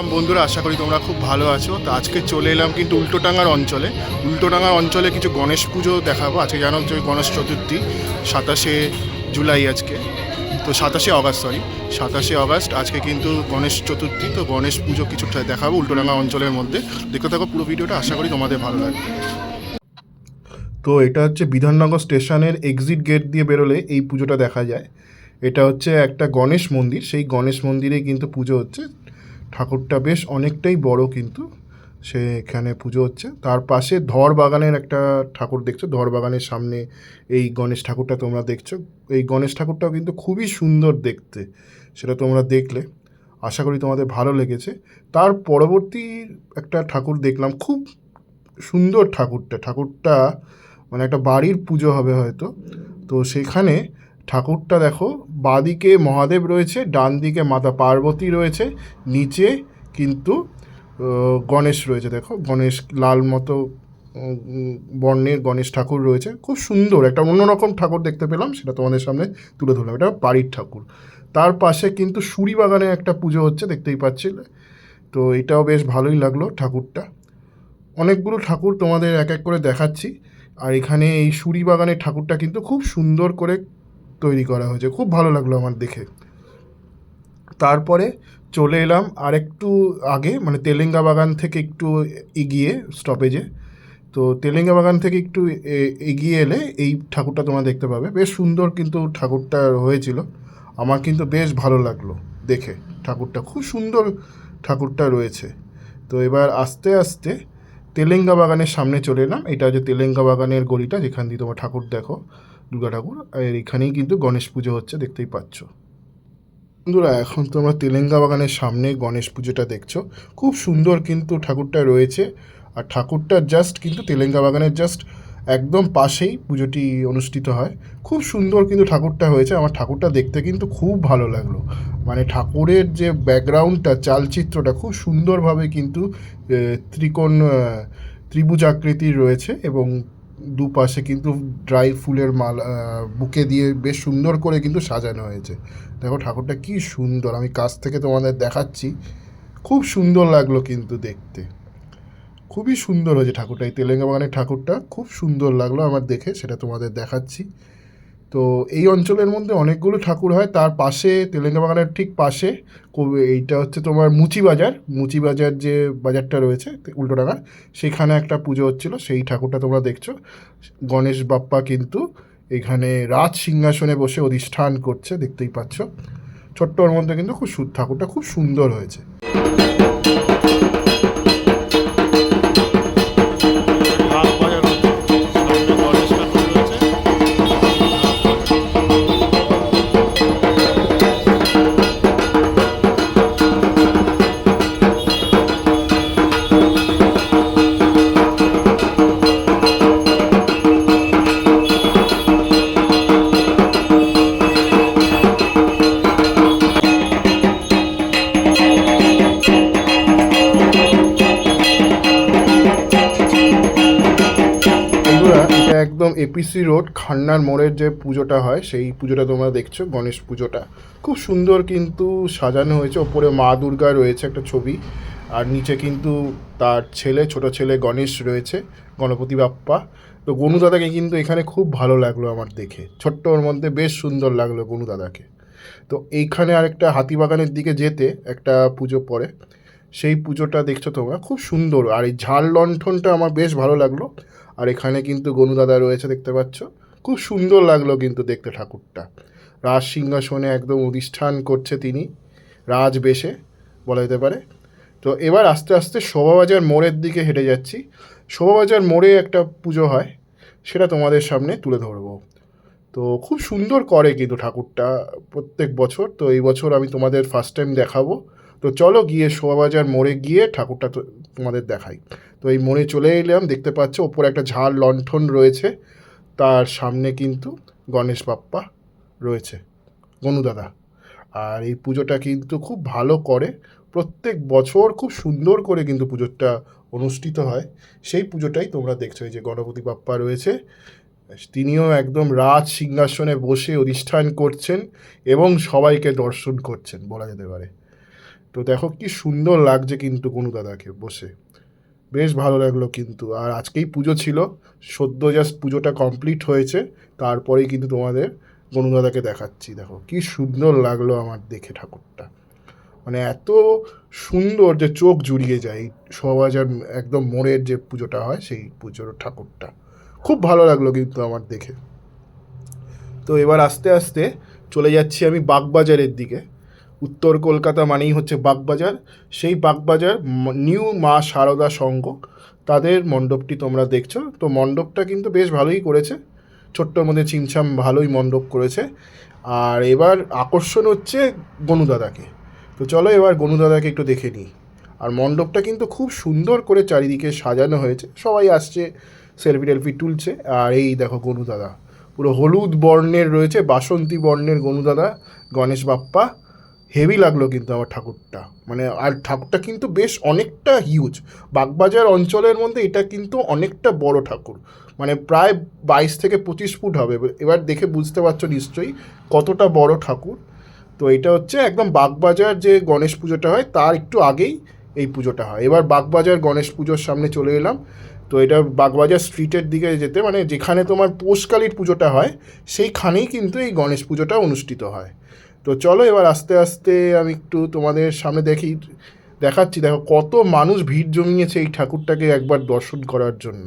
রাম বন্ধুরা, আশা করি তোমরা খুব ভালো আছো। তো আজকে চলে এলাম কিন্তু উল্টোটাঙ্গার অঞ্চলে। উল্টোটাঙ্গার অঞ্চলে কিছু গণেশ পুজো দেখাবো। আজকে জানো যে গণেশ চতুর্থী, সাতাশে জুলাই আজকে। তো সাতাশে অগাস্ট সরি সাতাশে অগাস্ট আজকে কিন্তু গণেশ চতুর্থী, তো গণেশ পুজো কিছুটা দেখাবো উল্টোডাঙ্গা অঞ্চলের মধ্যে। দেখতে থাকো পুরো ভিডিওটা, আশা করি তোমাদের ভালো লাগবে। তো এটা হচ্ছে বিধাননগর স্টেশনের এক্সিট গেট দিয়ে বেরোলে এই পুজোটা দেখা যায়। এটা হচ্ছে একটা গণেশ মন্দির, সেই গণেশ মন্দিরে কিন্তু পুজো হচ্ছে। ঠাকুরটা বেশ অনেকটাই বড় কিন্তু, সে এখানে পুজো হচ্ছে। তার পাশে ধর বাগানের একটা ঠাকুর দেখছ, ধর বাগানের সামনে এই গণেশ ঠাকুরটা তোমরা দেখছ। এই গণেশ ঠাকুরটাও কিন্তু খুবই সুন্দর দেখতে, সেটা তোমরা দেখলে। আশা করি তোমাদের ভালো লেগেছে। তার পরবর্তী একটা ঠাকুর দেখলাম, খুব সুন্দর ঠাকুরটা। ঠাকুরটা মানে একটা বাড়ির পুজো হবে হয়তো। তো সেখানে ঠাকুরটা দেখো বাদিকে মহাদেব রয়েছে ডান দিকে মাতা পার্বতী রয়েছে, নিচে কিন্তু গণেশ রয়েছে, দেখো। গণেশ লাল মতো বর্ণের গণেশ ঠাকুর রয়েছে। খুব সুন্দর, একটা অন্যরকম ঠাকুর দেখতে পেলাম, সেটা তোমাদের সামনে তুলে ধরলাম। এটা বাড়ির ঠাকুর। তার পাশে কিন্তু সুরি বাগানে একটা পুজো হচ্ছে, দেখতেই পাচ্ছিলে। তো এটাও বেশ ভালোই লাগল ঠাকুরটা। অনেকগুলো ঠাকুর তোমাদের এক এক করে দেখাচ্ছি। আর এখানে এই সুরি বাগানের ঠাকুরটা কিন্তু খুব সুন্দর করে তৈরি করা হয়েছে। খুব ভালো লাগল আমার দেখে। তারপরে চলে এলাম আর একটু আগে মানে তেলেঙ্গা বাগান থেকে একটু এগিয়ে স্টপেজে তো তেলেঙ্গা বাগান থেকে একটু এগিয়ে এলে এই ঠাকুরটা তোমরা দেখতে পাবে। বেশ সুন্দর কিন্তু ঠাকুরটা হয়েছিল। আমার কিন্তু বেশ ভালো লাগল দেখে ঠাকুরটা। খুব সুন্দর ঠাকুরটা রয়েছে। তো এবার আস্তে আস্তে তেলেঙ্গা বাগানের সামনে চলে এলাম। এটা হচ্ছে তেলেঙ্গা বাগানের গলিটা, যেখান দিয়ে তোমার ঠাকুর দেখো, দুর্গা ঠাকুর। আর এখানেই কিন্তু গণেশ পুজো হচ্ছে, দেখতেই পাচ্ছ। বন্ধুরা, এখন তোমরা তেলেঙ্গা বাগানের সামনে গণেশ পুজোটা দেখছ। খুব সুন্দর কিন্তু ঠাকুরটা রয়েছে। আর ঠাকুরটা জাস্ট কিন্তু তেলেঙ্গা বাগানের জাস্ট একদম পাশেই পুজোটি অনুষ্ঠিত হয়। খুব সুন্দর কিন্তু ঠাকুরটা হয়েছে। আমার ঠাকুরটা দেখতে কিন্তু খুব ভালো লাগল। মানে ঠাকুরের যে ব্যাকগ্রাউন্ডটা, চালচিত্রটা খুব সুন্দরভাবে কিন্তু ত্রিকোণ ত্রিভুজ আকৃতির রয়েছে এবং দুপাশে কিন্তু ড্রাই ফুলের মালা বুকে দিয়ে বেশ সুন্দর করে কিন্তু সাজানো হয়েছে। দেখো ঠাকুরটা কি সুন্দর। আমি কাছ থেকে তোমাদের দেখাচ্ছি। খুব সুন্দর লাগল কিন্তু দেখতে। খুবই সুন্দর হয়েছে ঠাকুরটা। এই তেলেঙ্গা বাগানের ঠাকুরটা খুব সুন্দর লাগল আমার দেখে, সেটা তোমাদের দেখাচ্ছি। তো এই অঞ্চলের মধ্যে অনেকগুলো ঠাকুর হয়, তার পাশে তেলেঙ্গা বাগানের ঠিক পাশে এইটা হচ্ছে তোমার মুচি বাজার। মুচি বাজার যে বাজারটা রয়েছে উল্টোডাঙ্গার সেখানে একটা পুজো হচ্ছিল, সেই ঠাকুরটা তোমরা দেখছ। গণেশ বাপ্পা কিন্তু এখানে রাজ সিংহাসনে বসে অধিষ্ঠান করছে, দেখতেই পাচ্ছ। ছোট্টর মধ্যে কিন্তু খুব ঠাকুরটা খুব সুন্দর হয়েছে। একদম এপিসি রোড, খান্নার মোড়ের যে পুজোটা হয়, সেই পুজোটা তোমরা দেখছ, গণেশ পুজোটা। খুব সুন্দর কিন্তু সাজানো হয়েছে, ওপরে মা দুর্গা রয়েছে একটা ছবি, আর নিচে কিন্তু তার ছেলে, ছোট ছেলে গণেশ রয়েছে, গণপতি বাপ্পা। তো গনু দাদাকে কিন্তু এখানে খুব ভালো লাগল আমার দেখে। ছোট্ট ওর মধ্যে বেশ সুন্দর লাগল গনু দাদাকে। তো এইখানে আরেকটা হাতিবাগানের দিকে যেতে একটা পুজো পড়ে, সেই পুজোটা দেখছ তোমরা, খুব সুন্দর। আর এই ঝাল লণ্ঠনটা আমার বেশ ভালো লাগল। আর এখানে কিন্তু গনু দাদা রয়েছে, দেখতে পাচ্ছ। খুব সুন্দর লাগল কিন্তু দেখতে ঠাকুরটা। রাজ সিংহাসনে একদম অধিষ্ঠান করছে তিনি, রাজ বেশে, বলা যেতে পারে। তো এবার আস্তে আস্তে শোভাবাজার মোড়ের দিকে হেঁটে যাচ্ছি। শোভাবাজার মোড়ে একটা পুজো হয়, সেটা তোমাদের সামনে তুলে ধরবো। তো খুব সুন্দর করে কিন্তু ঠাকুরটা প্রত্যেক বছর। তো এই বছর আমি তোমাদের ফার্স্ট টাইম দেখাবো। তো চলো গিয়ে শোভাবাজার মোড়ে গিয়ে ঠাকুরটা তো তোমাদের দেখাই। তো এই মোড়ে চলে এলাম, দেখতে পাচ্ছ ওপরে একটা ঝাড় লণ্ঠন রয়েছে, তার সামনে কিন্তু গণেশ বাপ্পা রয়েছে, গনু দাদা। আর এই পুজোটা কিন্তু খুব ভালো করে, প্রত্যেক বছর খুব সুন্দর করে কিন্তু পুজোটা অনুষ্ঠিত হয়। সেই পুজোটাই তোমরা দেখছ, এই যে গণপতি বাপ্পা রয়েছে, তিনিও একদম রাজ সিংহাসনে বসে অধিষ্ঠান করছেন এবং সবাইকে দর্শন করছেন, বলা যেতে পারে। তো দেখো কি সুন্দর লাগছে কিন্তু গনু দাদাকে বসে। বেশ ভালো লাগল কিন্তু। আর আজকেই পুজো ছিল। সদ্য জাস্ট পুজোটা কমপ্লিট হয়েছে। তারপরেই কিন্তু তোমাদের গনু দাদাকে দেখাচ্ছি। দেখো কি সুন্দর লাগল আমার দেখে ঠাকুরটা। মানে এত সুন্দর যে চোখ জুড়িয়ে যায়। শোভাবাজার একদম মোড়ের যে পুজোটা হয় সেই পুজোর ঠাকুরটা। খুব ভালো লাগল কিন্তু আমার দেখে। তো এবার আস্তে আস্তে চলে যাচ্ছি আমি বাগবাজারের দিকে। উত্তর কলকাতা মানেই হচ্ছে বাগবাজার। সেই বাগবাজার নিউ মা সারদা সংঘ, তাদের মণ্ডপটি তোমরা দেখছ। তো মণ্ডপটা কিন্তু বেশ ভালোই করেছে। ছোট্টর মধ্যে চিমছাম ভালোই মণ্ডপ করেছে। আর এবার আকর্ষণ হচ্ছে গনুদাদাকে তো চলো এবার গনুদাদাকে একটু দেখে নিই। আর মণ্ডপটা কিন্তু খুব সুন্দর করে চারিদিকে সাজানো হয়েছে। সবাই আসছে, সেলফি টেলফি তুলছে। আর এই দেখো গনুদাদা পুরো হলুদ বর্ণের রয়েছে, বাসন্তী বর্ণের গনুদাদা গণেশ বাপ্পা। হেভি লাগল কিন্তু আমার ঠাকুরটা। মানে আর ঠাকুরটা কিন্তু বেশ অনেকটা হিউজ বাগবাজার অঞ্চলের মধ্যে এটা কিন্তু অনেকটা বড় ঠাকুর। মানে প্রায় বাইশ থেকে পঁচিশ ফুট হবে। এবার দেখে বুঝতে পারছ নিশ্চয়ই কতটা বড় ঠাকুর। তো এটা হচ্ছে একদম বাগবাজার যে গণেশ পুজোটা হয়, তার একটু আগেই এই পুজোটা হয়। এবার বাগবাজার গণেশ পুজোর সামনে চলে এলাম। তো এটা বাগবাজার স্ট্রিটের দিকে যেতে মানে যেখানে তোমার পোষকালীর পুজোটা হয়, সেইখানেই কিন্তু এই গণেশ পুজোটা অনুষ্ঠিত হয়। তো চলো এবার আস্তে আস্তে আমি একটু তোমাদের সামনে দেখি, দেখাচ্ছি। দেখো, কত মানুষ ভিড় জমিয়েছে এই ঠাকুরটাকে একবার দর্শন করার জন্য।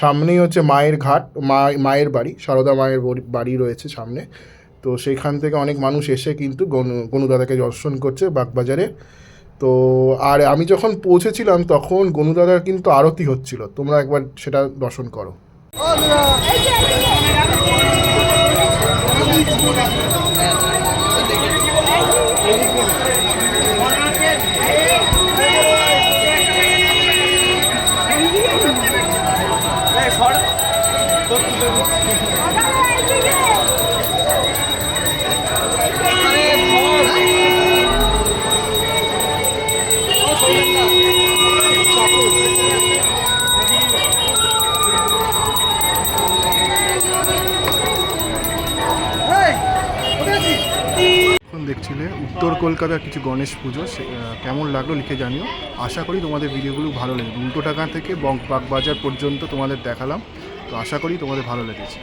সামনেই হচ্ছে মায়ের ঘাট, মা, মায়ের বাড়ি, সারদা মায়ের বাড়ি রয়েছে সামনে। তো সেখান থেকে অনেক মানুষ এসে কিন্তু গনু গনুদাদাকে দর্শন করছে বাগবাজারে। তো আর আমি যখন পৌঁছেছিলাম তখন গনুদাদার কিন্তু আরতি হচ্ছিল। তোমরা একবার সেটা দর্শন করো। কলকাতার কিছু গণেশ পুজো কেমন লাগল লিখে জানিও। আশা করি তোমাদের ভিডিওগুলো ভালো লেগেছে। উল্টো টাকা থেকে বং- বাগবাজার পর্যন্ত তোমাদের দেখালাম। তো আশা করি তোমাদের ভালো লেগেছে।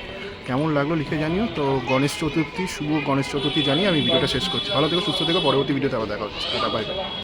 কেমন লাগল লিখে জানিও। তো গণেশ চতুর্থী, শুভ গণেশ চতুর্থী জানিয়ে আমি ভিডিওটা শেষ করছি। ভালো থেকো, সুস্থ থেকো। পরবর্তী ভিডিওতে আবার দেখা হচ্ছে। Bye bye